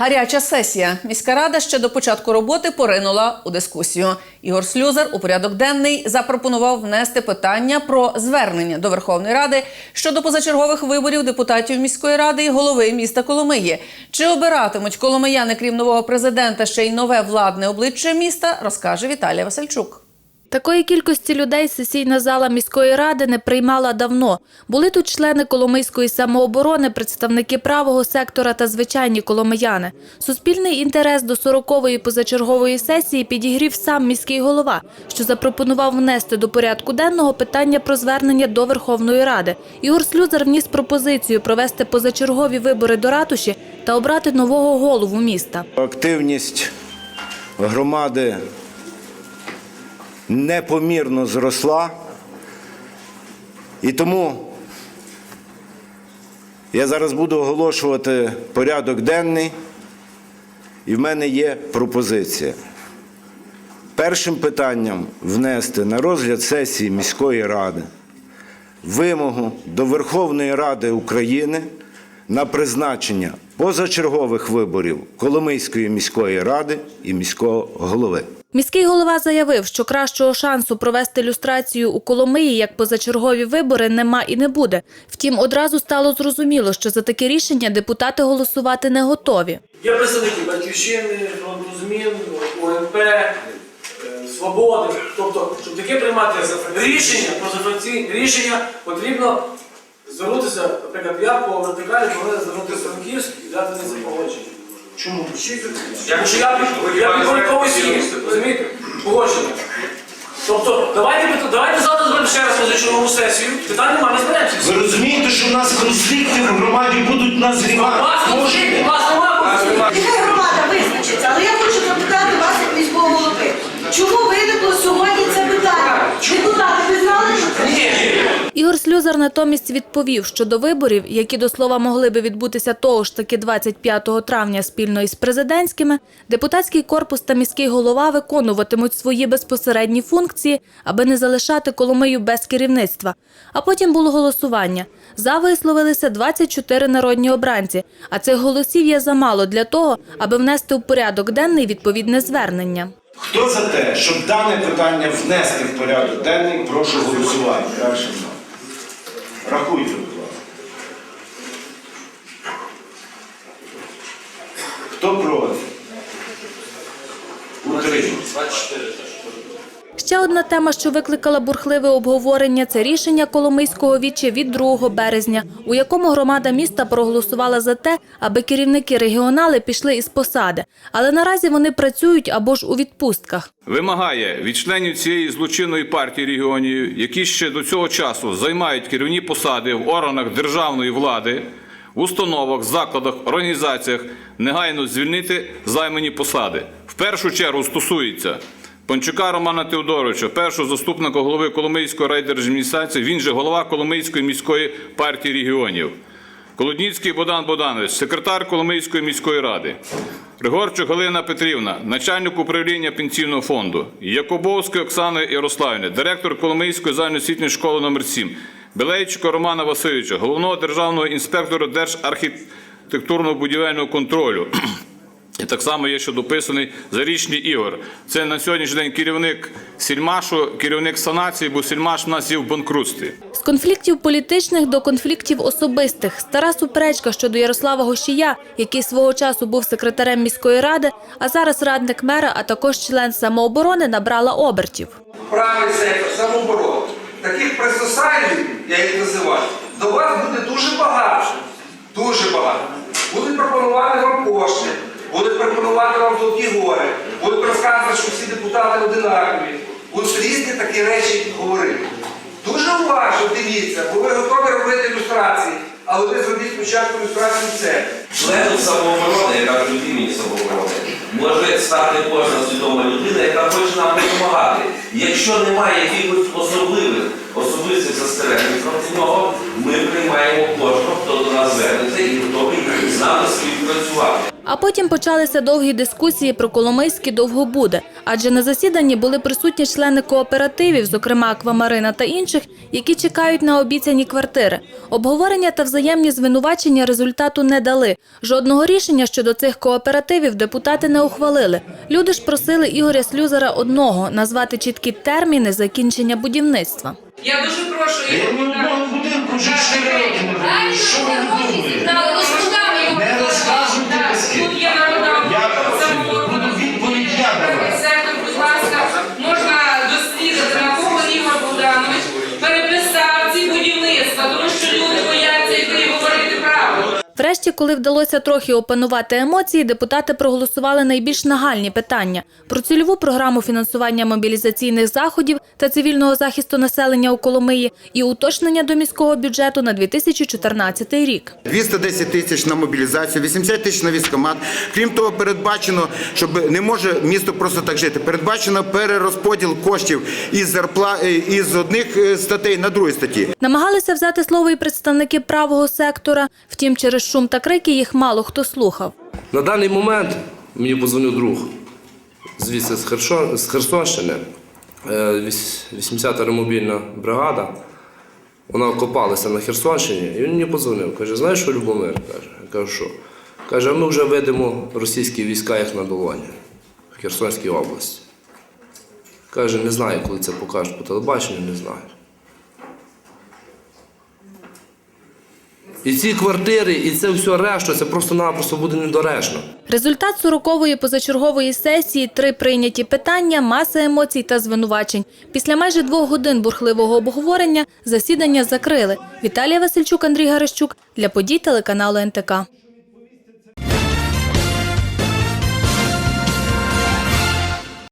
Гаряча сесія. Міська рада ще до початку роботи поринула у дискусію. Ігор Слюзар у порядок денний запропонував внести питання про звернення до Верховної Ради щодо позачергових виборів депутатів міської ради і голови міста Коломиї. Чи обиратимуть коломияни, крім нового президента, ще й нове владне обличчя міста, розкаже Віталія Васильчук. Такої кількості людей сесійна зала міської ради не приймала давно. Були тут члени Коломийської самооборони, представники правого сектора та звичайні коломияни. Суспільний інтерес до 40-ї позачергової сесії підігрів сам міський голова, що запропонував внести до порядку денного питання про звернення до Верховної Ради. Ігор Слюзар вніс пропозицію провести позачергові вибори до ратуші та обрати нового голову міста. Активність громади непомірно зросла. І тому я зараз буду оголошувати порядок денний, і в мене є пропозиція. Першим питанням внести на розгляд сесії міської ради вимогу до Верховної Ради України на призначення позачергових виборів Коломийської міської ради і міського голови. Міський голова заявив, що кращого шансу провести люстрацію у Коломиї як позачергові вибори нема і не буде. Втім, одразу стало зрозуміло, що за таке рішення депутати голосувати не готові. Є представники Батьківщини, фронту змін, ОНП, е, Свободи. Тобто, щоб таке приймати рішення, позафракційні рішення, потрібно звернутися, наприклад, я по вертикалі повинен звернутися Франківськ і дати на це погодження. Чому? Якщо я під- я підпорядковуюсь їм, розумієте? Погодження. Тобто, давайте, давайте завтра зробимо ще раз позачергову сесію. Питань немає, ми зберемося. Ви розумієте, що в нас конфлікти в громаді будуть назрівати? вас конфлікт, у вас Слюзар натомість відповів, що до виборів, які до слова могли би відбутися того ж таки 25 травня спільно із президентськими, депутатський корпус та міський голова виконуватимуть свої безпосередні функції, аби не залишати Коломию без керівництва. А потім було голосування. За висловилися 24 народні обранці, а цих голосів є замало для того, аби внести у порядок денний відповідне звернення. Хто за те, щоб дане питання внести в порядок денний, прошу голосувати. Рахуйте, будь ласка. Хто проти? Утримався. Ще одна тема, що викликала бурхливе обговорення, це рішення Коломийського віче від 2 березня, у якому громада міста проголосувала за те, аби керівники регіонали пішли із посади. Але наразі вони працюють або ж у відпустках. вимагає від членів цієї злочинної партії регіонів, які ще до цього часу займають керівні посади в органах державної влади, в установах, закладах, організаціях, негайно звільнити займані посади. В першу чергу стосується Панчука Романа Теодоровича, першого заступника голови Коломийської райдержадміністрації, він же голова Коломийської міської партії регіонів. Колодніцький Богдан Богданович, секретар Коломийської міської ради. Григорчук Галина Петрівна, начальник управління пенсійного фонду. Якубовська Оксана Ярославівна, директор Коломийської загальноосвітньої школи номер 7 Білейчука Романа Васильовича, головного державного інспектора Держархітектурно-будівельного контролю. І так само є ще дописаний Зарічний Ігор. Це на сьогоднішній день керівник Сільмашу, керівник санації, бо Сільмаш у нас є в банкрутстві. З конфліктів політичних до конфліктів особистих. Стара суперечка щодо Ярослава Гощія, який свого часу був секретарем міської ради, а зараз радник мера, а також член самооборони, набрала обертів. правий сектор, самооборони, таких пресосайлів, я їх називаю, до вас буде дуже багато. Дуже багато. Будуть пропонувати вам кошти, будуть пропонувати вам золоті гори, будуть розказувати, що всі депутати одинакові. Будуть різні такі речі говорити. Дуже уважно дивіться, бо ви готові робити ілюстрації, але ви зробіть спочатку ілюстрацію це. Членом самооборони, яка від імені самооборони, може стати кожна свідома людина, яка хоче нам допомагати. Якщо немає якихось особливих особистих застережень проти нього, ми приймаємо кожного, хто до нас звернеться і готовий з нами співпрацювати. А потім почалися довгі дискусії про Коломийський довгобуде, адже на засіданні були присутні члени кооперативів, зокрема Аквамарина та інших, які чекають на обіцяні квартири. Обговорення та взаємні звинувачення результату не дали. Жодного рішення щодо цих кооперативів депутати не ухвалили. Люди ж просили Ігоря Слюзера одного назвати чіткі терміни закінчення будівництва. Я дуже прошу Ігор в одному будинку вже 4 роки не роблю. Що ви думаєте? Не розказуйте Врешті, коли вдалося трохи опанувати емоції, депутати проголосували найбільш нагальні питання про цільову програму фінансування мобілізаційних заходів та цивільного захисту населення у Коломиї і уточнення до міського бюджету на 2014 рік. 210 тисяч на мобілізацію, 80 тисяч на військомат. Крім того, передбачено, щоб не може місто просто так жити. Передбачено перерозподіл коштів із зарпла е, із одних е, статей на другі статті. Намагалися взяти слово і представники правого сектора. Втім, через шум та крики їх мало хто слухав. На даний момент мені позвонив друг звідси з, Херсонщини, е, 80-та ремобільна бригада. Вона окопалася на Херсонщині, і він мені позвонив. Каже, знаєш що, Любомир? Каже, я кажу, що? Каже, ми вже видимо російські війська як на долоні в Херсонській області. Каже, не знаю, коли це покажуть по телебаченню, не знаю. І ці квартири, і це все решта, це просто-напросто буде недоречно. Результат 40-ї позачергової сесії, три прийняті питання, маса емоцій та звинувачень. Після майже двох годин бурхливого обговорення засідання закрили. Віталія Васильчук, Андрій Гарещук для подій телеканалу НТК.